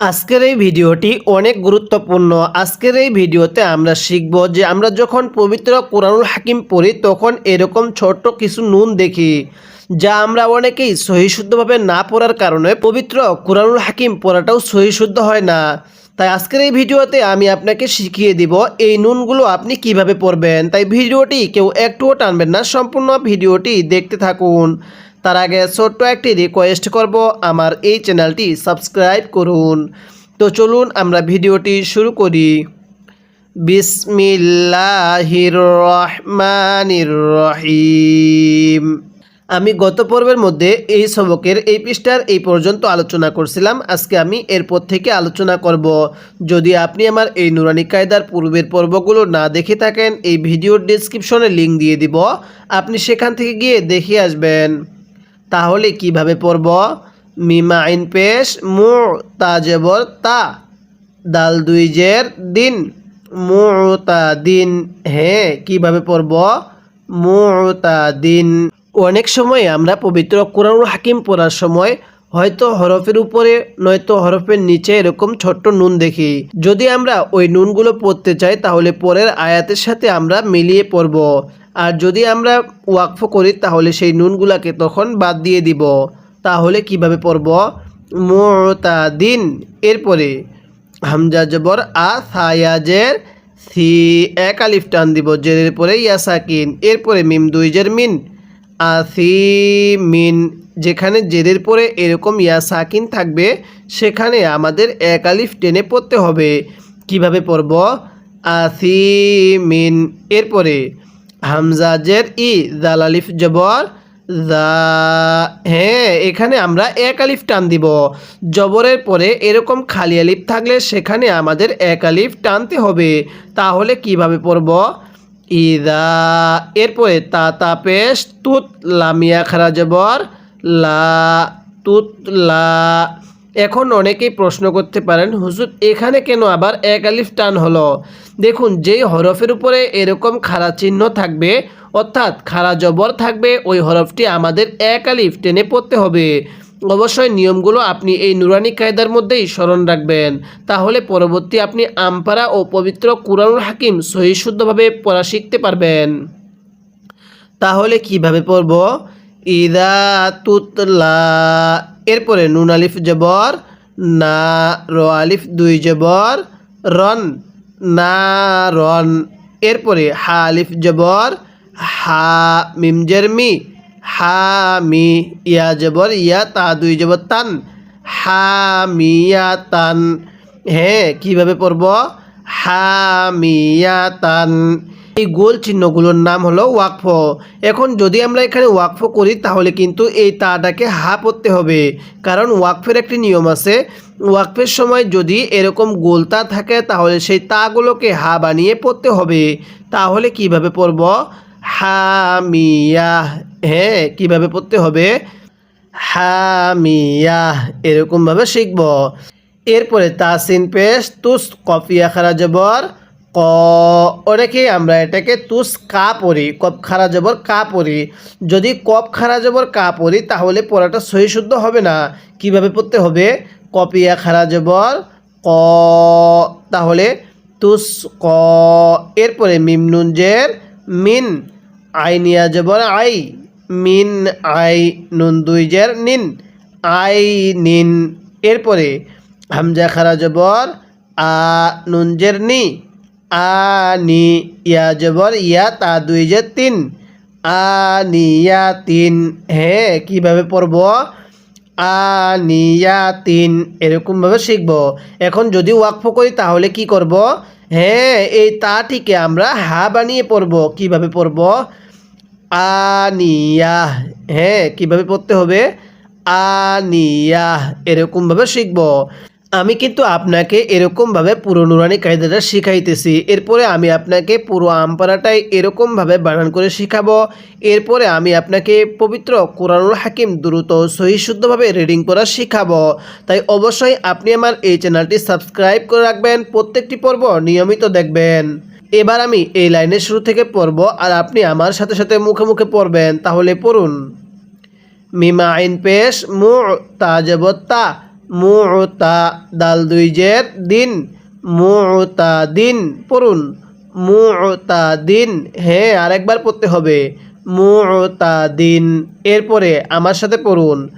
আজকের এই ভিডিওটি অনেক গুরুত্বপূর্ণ। আজকের এই ভিডিওতে আমরা শিখব যে আমরা যখন পবিত্র কোরআনুল হাকিম পড়ি, তখন এরকম ছোট্ট কিছু নুন দেখি, যা আমরা অনেকেই সহিশুদ্ধভাবে না পড়ার কারণে পবিত্র কোরআনুল হাকিম পড়াটাও সহিশুদ্ধ হয় না। তাই আজকের এই ভিডিওতে আমি আপনাকে শিখিয়ে দিব এই নুনগুলো আপনি কীভাবে পড়বেন। তাই ভিডিওটি কেউ একটুও টানবেন না, সম্পূর্ণ ভিডিওটি দেখতে থাকুন। তার আগে ছোট্ট একটি রিকোয়েস্ট করব, আমার এই চ্যানেলটি সাবস্ক্রাইব করুন। তো চলুন আমরা ভিডিওটি শুরু করি। বিসমিল্লাহির আমি গত পর্বের মধ্যে এই সবকের এই পৃষ্ঠার এই পর্যন্ত আলোচনা করছিলাম। আজকে আমি এরপর থেকে আলোচনা করব। যদি আপনি আমার এই নুরানি কায়দার পূর্বের পর্বগুলো না দেখে থাকেন, এই ভিডিওর ডিসক্রিপশনে লিঙ্ক দিয়ে দিব। আপনি সেখান থেকে গিয়ে দেখে আসবেন। তাহলে কীভাবে পড়ব? মিমা আইন পেশ মু তাজেবর তা। দাল দুই জের দিন। মুতা দিন হ্যাঁ কীভাবে পড়ব? দিন অনেক সময় আমরা পবিত্র কোরআন হাকিম পড়ার সময় হয়তো হরফের উপরে, নয়তো হরফের নিচে এরকম ছোট্ট নুন দেখি। যদি আমরা ওই নুনগুলো পড়তে চাই, তাহলে পরের আয়াতের সাথে আমরা মিলিয়ে পড়ব। আর যদি আমরা ওয়াকফ করি, তাহলে সেই নুনগুলাকে তখন বাদ দিয়ে দিব। তাহলে কীভাবে পড়ব? মোতাদিন। এরপরে হামজা জবর আ সায়াজের সি, এক আলিফ টান দিব, জেরের পরে ইয়া সাকিন। এরপরে মিম দুই জের মিন। আসি মিন, যেখানে জেরের পরে এরকম ইয়া সাকিন থাকবে, সেখানে আমাদের এক আলিফ টেনে পড়তে হবে। কীভাবে পড়ব? আসি মিন। এরপরে হামজা জের ই জাল আলিফ জবর জা হ্যাঁ এখানে আমরা এক আলিফ টান দিব। জবরের পরে এরকম খালি আলিফ থাকলে সেখানে আমাদের এক আলিফ টানতে হবে। তাহলে কীভাবে পড়ব? ইদা, এরপরে তা তা পেশ তুত লামিয়া খারা জবর, লা, তুত, লা। এখন অনেকেই প্রশ্ন করতে পারেন, হুজুর, এখানে কেন আবার এক আলিফ টান হলো? দেখুন, যেই হরফের উপরে এরকম খাড়া চিহ্ন থাকবে, অর্থাৎ খাড়া জবর থাকবে, ওই হরফটি আমাদের এক আলিফ টেনে পড়তে হবে। অবশ্যই নিয়মগুলো আপনি এই নুরানি কায়দার মধ্যেই স্মরণ রাখবেন। তাহলে পরবর্তী আপনি আমপারা ও পবিত্র কুরআনুল হাকিম সহিশুদ্ধভাবে পড়া শিখতে পারবেন। তাহলে কীভাবে পড়ব? ইদা তুতলা, এরপরে নুন আলিফ জবর, না র আলিফ দুই জবর, রন না রন এরপরে হালিফ জবর, হা, মিম জেরমি, হা, মি, ইয়া জবর, ইয়া, তা দুই জবর তান। হা মিয়া তান। হ্যাঁ কীভাবে পড়ব? হা মিয়া তান। এই গোল চিহ্নগুলোর নাম হলো ওয়াকফ। এখন যদি আমরা এখানে ওয়াকফ করি, তাহলে কিন্তু এই তাটাকে হা পড়তে হবে। কারণ ওয়াকফের একটি নিয়ম আছে, ওয়াকফের সময় যদি এরকম গোলতা থাকে, তাহলে সেই তাগুলোকে হা বানিয়ে পড়তে হবে। তাহলে কীভাবে পড়ব? হামিয়া হ্যাঁ কীভাবে পড়তে হবে? হামিয়া এরকমভাবে শিখব। এরপরে তাসিন পেশ তুস কফিয়া খারা জবর। ক। অনেকে আমরা এটাকে তুস কা পড়ি, কপ খারা জবর কা পড়ি। যদি কপ খারা জবর কা পড়ি, তাহলে পড়াটা সহি শুদ্ধ হবে না। কীভাবে পড়তে হবে? কপিয়া খারা জবর ক। তাহলে তুস ক। এরপরে মিম নুনজের মিন আইনিয়া জবর আই, মিন, আই, নুন দুই জের, নিন, আই, নিন। এরপরে হামজা খারা জবর, আ, নুন জের নি। আ নি ইয়া জবর ইয়া তা দুই জের তিন। আ নিয়া তিন হ্যাঁ কীভাবে পড়ব? আনিয়া তিন এরকমভাবে শিখব। এখন যদি ওয়াকফ করি তাহলে কি করব? হ্যাঁ এই তাটিকে আমরা হা বানিয়ে পড়ব। কীভাবে পড়ব? আনিয়া হ্যাঁ কীভাবে পড়তে হবে? আনিয়া এরকমভাবে শিখব। আমি কিন্তু আপনাকে এরকমভাবে পুরো নুরানি কায়দাটা শিখাইতেছি। এরপরে আমি আপনাকে পুরো আমপারাটাই এরকমভাবে বানান করে শিখাবো। এরপরে আমি আপনাকে পবিত্র কোরআনুল হাকিম দ্রুত সহিশুদ্ধভাবে রিডিং করা শিখাবো। তাই অবশ্যই আপনি আমার এই চ্যানেলটি সাবস্ক্রাইব করে রাখবেন। প্রত্যেকটি পর্ব নিয়মিত দেখবেন। এবার আমি এই লাইনের শুরু থেকে পড়ব আর আপনি আমার সাথে সাথে মুখে মুখে পড়বেন। তাহলে পড়ুন। মিমা আইন পেশ মু তাজবত্তা। মুতা দাল দুই জের দিন মুতা দিন পড়ুন। মুতা দিন হ্যাঁ আরেকবার পড়তে হবে। মুতা দিন এরপরে আমার সাথে পড়ুন।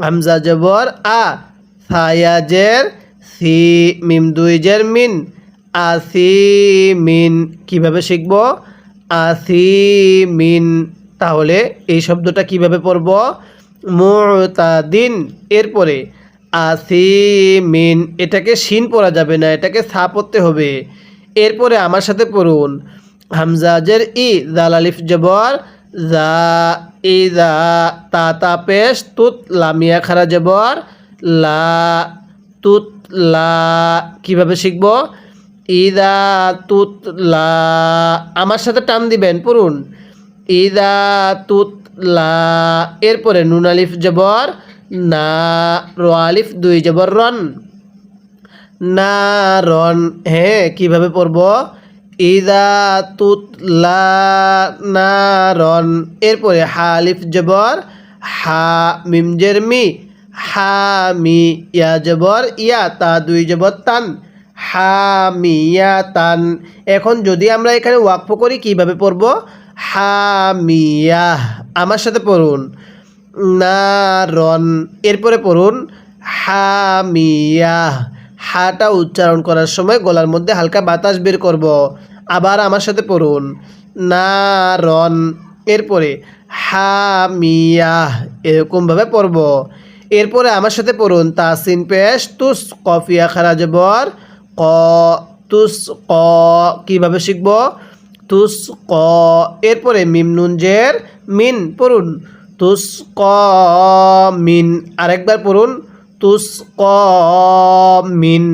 হামজা জবর, আ সায়াজের সি, মিম দুই জের, মিন। আসি, মিন, কীভাবে শিখব? আসি, মিন, তাহলে এই শব্দটা কীভাবে পড়ব? মুতাদিন, এরপরে আসিমিন এটাকে শিন পড়া যাবে না, এটাকে সা পড়তে হবে। এরপরে আমার সাথে পড়ুন। হামজাজের ই, জাল আলিফ জবর, জা, ই, জা, তা তা, পেশ, তুত, লামিয়া, খারা জবর, লা, তুত, লা, কীভাবে শিখব? ইদা তুত, লা, আমার সাথে টান দিবেন, পড়ুন। ইদা তুত, লা, এরপরে নুন আলিফ জবর না র দুই জবর রন। না রন হ্যাঁ কীভাবে পড়ব? ইদা তুতলা না রন। এরপরে হা, আলিফ, জবর। হা মিমজের মি। হা, মি, ইয়া, জবর। ইয়া, তা, দুই জবর, তান। হা, মি, ইয়া, তান। এখন যদি আমরা এখানে ওয়াকফ করি, কীভাবে পড়ব? হা মিয়া আমার সাথে পড়ুন। নারন এরপরে পড়ুন, হামিয়া। হাটা উচ্চারণ করার সময় গলার মধ্যে হালকা বাতাস বের করব। আবার আমার সাথে পড়ুন নারন এরপরে, হামিয়া। এরকমভাবে পড়ব। এরপরে আমার সাথে পড়ুন, তাসিন পেশ, তুস কফিয়া খারা জবর ক, তুস ক। কীভাবে শিখব? তুস ক। এরপরে মিম নুন মিন পড়ুন তুস মিন আরেকবার পড়ুন তুস ক মিন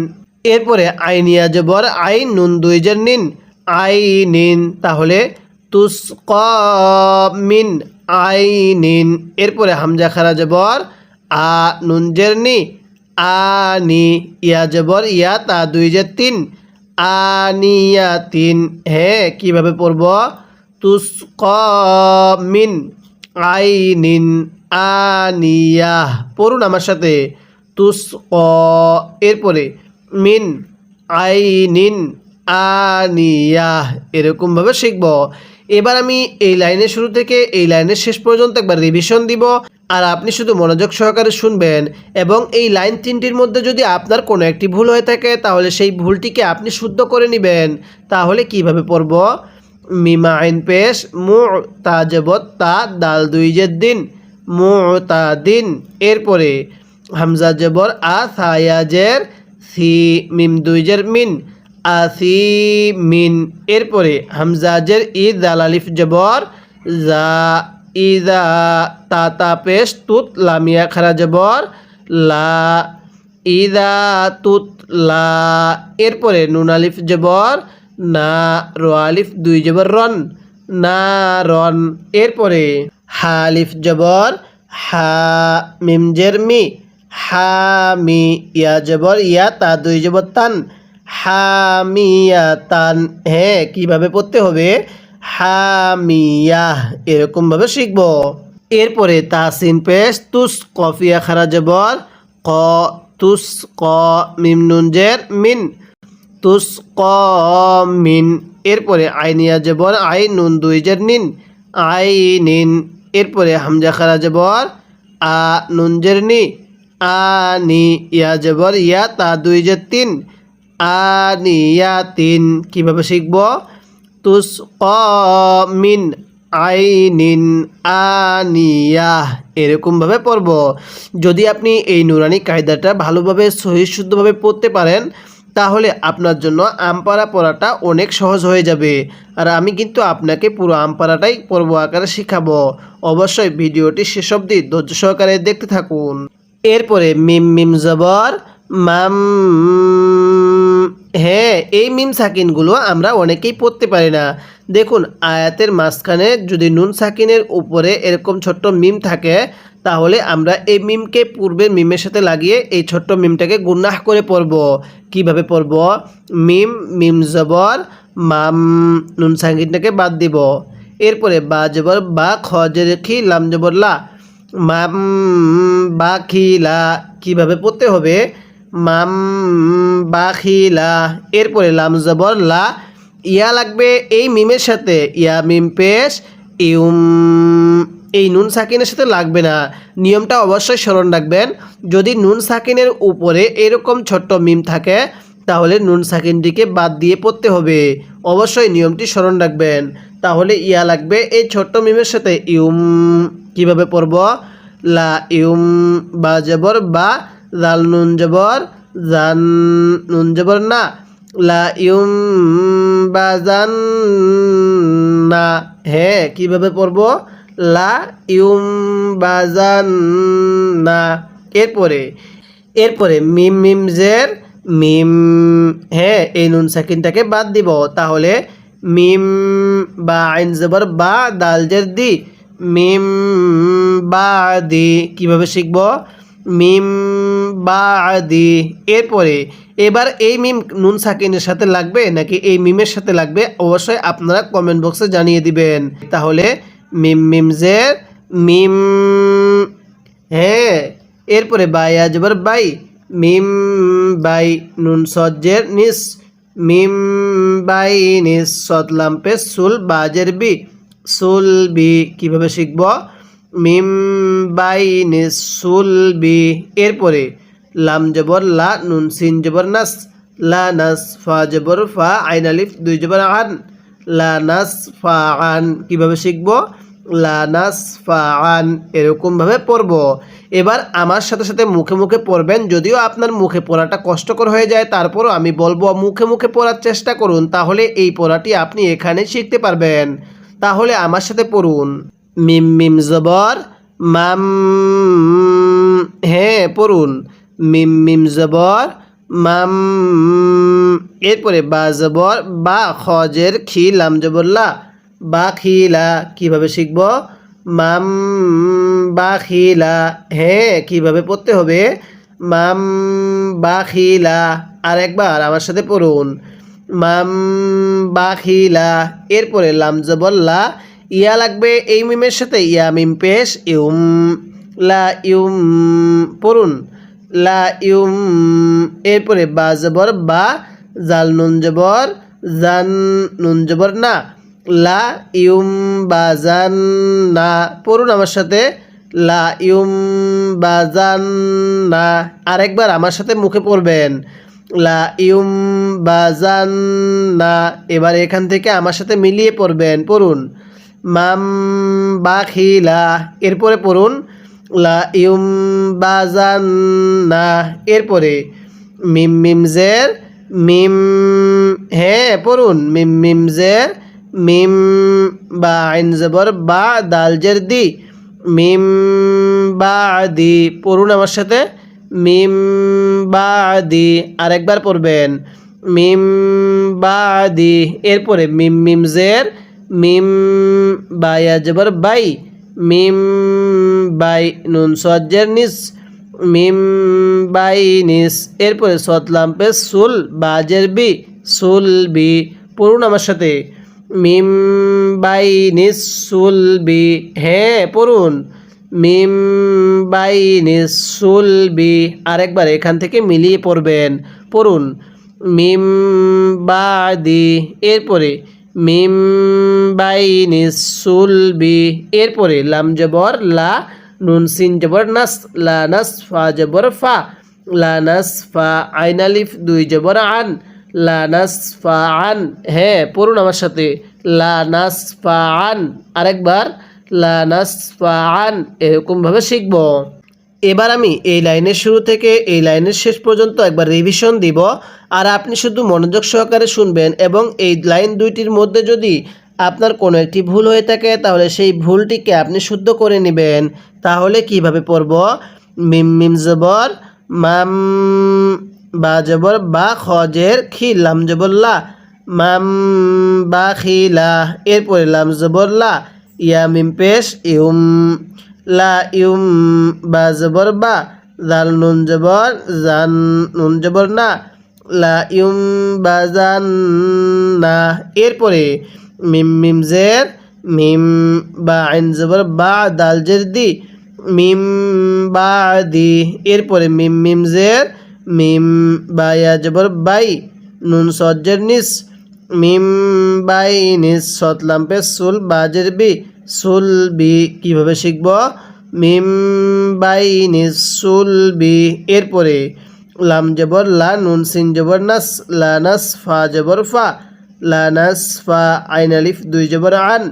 এরপরে আইনিয়া জবর আই নুন দুই জের নিন আই নিন তাহলে তুস মিন আই নিন এরপরে হামজা খারা জবর আ নুন জের নি, আনি ইয়া জবর ইয়া তা দুই জের তিন আনিয়া তিন। হ্যাঁ কীভাবে পড়ব? তুস মিন আইনিন আনিয়া। পড়ুন আমার সাথে। তুস এরপরে মিন আইনিন আনিয়া। এরকমভাবে শিখব। এবার আমি এই লাইনের শুরু থেকে এই লাইনের শেষ পর্যন্ত একবার রিভিশন দিব। আর আপনি শুধু মনোযোগ সহকারে শুনবেন এবং এই লাইন তিনটির মধ্যে যদি আপনার কোনো একটি ভুল হয়ে থাকে, তাহলে সেই ভুলটিকে আপনি শুদ্ধ করে নেবেন। তাহলে কীভাবে পড়ব? মিমা আইন পেশ মু তাজবত তা দাল দুই দিন মু দিন এরপরে হামজা জবর আ সায়াজের সি মিম দুই জের মিন আসি মিন। এরপরে হামজাজের ই দাল আলিফ জবর, জা ইদা তা তা পেশ, তুত লামিয়া খারা জবর, লা ইদা তুত লা। এরপরে নুন আলিফ জবর না র দুই জবর রন। না রন, এরপরে হা আলিফ জবর, হা মিমজের মি। হা মি ইয়া জবর, ইয়া তা, দুই জবর তান। হামিয়া তান হ্যাঁ কীভাবে পড়তে হবে? হামিয়া এরকমভাবে শিখব। এরপরে তাসিন পেশ, তুস কফিয়া খারা জবর, ক, তুস ক, মিম মিন। তুস ক মিন। এরপরে আইনিয়া জবর, আই নুন দুই জের নিন, আই নিন। এরপরে হামজা খারা জবর, আ নুনজের নি, আ নি ইয়া জবর, ইয়া তা দুই জের তিন আনিয়া তিন। কীভাবে শিখব? তুস মিন আইনিন আনিয়া এরকমভাবে পড়ব। যদি আপনি এই নুরানি কায়দাটা ভালোভাবে সহিশুদ্ধভাবে পড়তে পারেন তাহলে আপনার জন্য আমপারা পড়াটা অনেক সহজ হয়ে যাবে। আর আমি কিন্তু আপনাকে পুরো আমপারাটাই পর্ব আকারে শেখাবো। অবশ্যই ভিডিওটি শেষ অবধি ধৈর্য সহকারে দেখতে থাকুন। এরপরে মিম মিম জবর, মাম হ্যাঁ এই মিম সাকিনগুলো আমরা অনেকেই পড়তে পারি না। দেখুন, আয়াতের মাঝখানে যদি নুন সাকিনের উপরে এরকম ছোট্ট মিম থাকে তাহলে আমরা এই মিমকে পূর্বের মিমের সাথে লাগিয়ে এই ছোট্ট মিমটাকে গুনাহ করে পড়ব। কীভাবে পড়ব? মিম মিম জবর, মাম, নুন সাকিনটাকে বাদ দিব। এরপরে বা জবর, বা খ রেখি লাম জবর, লা। মাম বাখিলা কীভাবে পড়তে হবে? মাম বাখিলা এরপরে লাম জবর, লা। ইয়া লাগবে এই মিমের সাথে। ইয়া, মিম, পেশ। ইউম এই নুন সাকিনের সাথে লাগবে না। নিয়মটা অবশ্যই স্মরণ রাখবেন। যদি নুন সাকিনের উপরে এরকম ছোট্ট মিম থাকে, তাহলে নুন সাকিনটিকে বাদ দিয়ে পড়তে হবে। অবশ্যই নিয়মটি স্মরণ রাখবেন। তাহলে ইয়া লাগবে এই ছোট্ট মিমের সাথে ইউম, কীভাবে পড়ব? লা ইউম, বা জবর, বা জাল নুন জবর, জান নুন জবর না। লা ইউম, বা জান না। হ্যাঁ কীভাবে পড়ব? লা ইউম বা জান না এরপরে এরপরে মিম মিম জের মিম হ্যাঁ এই নুন সাকিনটাকে বাদ দিব। তাহলে মিম বা আইন জবর বা দাল জের দি মিম বা দি কীভাবে শিখব? মিম বা দি এরপরে, এবার এই মিম নুন সাকিনের সাথে লাগবে নাকি এই মিমের সাথে লাগবে? অবশ্যই আপনারা কমেন্ট বক্সে জানিয়ে দিবেন। তাহলে মিম মিম জের মিম হ্যাঁ এরপরে বাই আজবর বাই, মিম বাই নুন সজ্জের নিস, মিম বাই নিস সতলাম পে সুল বাজের বি, সুল বি কীভাবে শিখব? মিম বাই নিস সুল বি। এরপরে লাম জবর লা, নুন সিন জবর নাস, লা নাস ফা জবর ফা, আইন আলিফ দুই জবর আন, লা নাস ফা আন কীভাবে শিখব? লানাস ফাআন এরকমভাবে পড়ব। এবার আমার সাথে সাথে মুখে মুখে পড়বেন, যদিও আপনার মুখে পড়াটা কষ্টকর হয়ে যায়, তারপরও আমি বলব মুখে মুখে পড়ার চেষ্টা করুন, তাহলে এই পড়াটি আপনি এখানে শিখতে পারবেন। তাহলে আমার সাথে পড়ুন। মিম মিম জবর, মাম হ্যাঁ পড়ুন। মিম মিম জবর, মাম, এরপরে বা জবর, বা খজের খি, লাম জবরলা বাখিলা, কীভাবে শিখব? মাম বাখিলা হ্যাঁ কীভাবে পড়তে হবে? মাম বাখিলা আর একবার আমার সাথে পড়ুন। মাম বাখিলা, এরপরে লাম জবল্লা ইয়া লাগবে এই মিমের সাথে, ইয়া মিম পেশ, ইউম, লা ইউম, পড়ুন। লা ইউম, এরপরে বা জবর বা, জাল নুন জবর জান নুন জবর না। লা ইউম বাজান না পড়ুন আমার সাথে, লা ইউম বাজান না আরেকবার আমার সাথে মুখে পড়বেন, লা ইউম বাজান না এবার এখান থেকে আমার সাথে মিলিয়ে পড়বেন, পড়ুন, মাম বাখিলা, এরপরে পড়ুন, লা ইউম বাজান না এরপরে মিম মিমজের, মিম হ্যাঁ পড়ুন, মিম মিম জের মিম বা আইন জবর বা দাল জের দি। মিম বা দি। পড়ুন আমার সাথে। মিম বা দি আরেকবার পড়বেন। মিম বা দি। এরপরে মিম মিম জের, মিম বায়া জবর বাই, মিম বাই নুন সজ্জের নিস, মিম বাই নিস। এরপরে সতলাম পে সুল বাজের বি, সুল বি। পড়ুন আমার সাথে। মিম বাই নিস সুল বি হ্যাঁ পড়ুন। মিম বাই নিস সুল বি, আরেকবার এখান থেকে মিলিয়ে পড়বেন। পড়ুন। মিম বাদি এরপরে মিম বাই নিস সুল বি, এরপরে লাম জবর লা, নুন সিন জবর নাস, লা নাস ফা জবর ফা, লা নাস ফা আইন আলিফ দুই জবর আন। লা নাস ফা আন হ্যাঁ পড়ুন আমার সাথে। লা নাস ফা আন আরেকবার লা নাস ফা এরকমভাবে শিখব। এবার আমি এই লাইনের শুরু থেকে এই লাইনের শেষ পর্যন্ত একবার রিভিশন দিব। আর আপনি শুধু মনোযোগ সহকারে শুনবেন এবং এই লাইন দুইটির মধ্যে যদি আপনার কোনো একটি ভুল হয়ে থাকে, তাহলে সেই ভুলটিকে আপনি শুদ্ধ করে নেবেন। তাহলে কীভাবে পড়ব? মিম মিম জবর, মাম বা জবর বা খজের খি, লাম জবরলা মাম বা খিলা এরপরে লাম জবরলা ইয়া মিম পেশ, ইউম, লা ইউম বা জবর বা, জাল নুন জবর, জান নুন জবর না, লা ইউম বা জান না, এরপরে মিম মিম জের, মিম বা আইন জবর বা দাল জের দি, মিম বা দি, এরপরে মিম মিম জের মিম বায়া জবর বাই, নুন সজ্জের নিস, মিম বাই নিস সতলাম্পে সুল বাজের বি, সুল বি কীভাবে শিখব? মিম বাই নিস, সুল বি, এরপরে লাম জবর লা, নুন সিন জবর নাস, লা নাস ফা জবর ফা, লা নাস ফা আইন আলিফ দুই জবর আন,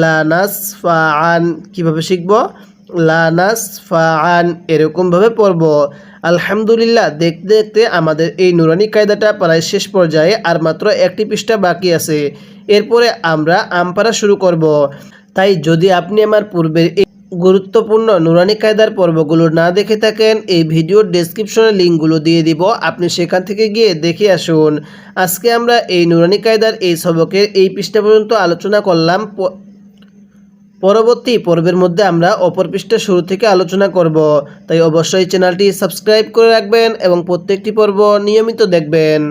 লা নাস ফা আন কীভাবে শিখব? লা নাস ফা আন এরকমভাবে পড়ব। আলহামদুলিল্লাহ, দেখতে দেখতে আমাদের এই নুরানি কায়দাটা প্রায় শেষ পর্যায়ে আর মাত্র একটি পৃষ্ঠা বাকি আছে। এরপরে আমরা আমপারা শুরু করব। তাই যদি আপনি আমার পূর্বের এই গুরুত্বপূর্ণ নুরানি কায়দার পর্বগুলো না দেখে থাকেন, এই ভিডিওর ডেসক্রিপশনে লিঙ্কগুলো দিয়ে দিব। আপনি সেখান থেকে গিয়ে দেখে আসুন। আজকে আমরা এই নুরানি কায়দার এই সবকের এই পৃষ্ঠা পর্যন্ত আলোচনা করলাম। পরবর্তী পর্বের মধ্যে আমরা অপর পৃষ্ঠা শুরু থেকে আলোচনা করব। তাই অবশ্যই চ্যানেলটি সাবস্ক্রাইব করে রাখবেন এবং প্রত্যেকটি পর্ব নিয়মিত দেখবেন।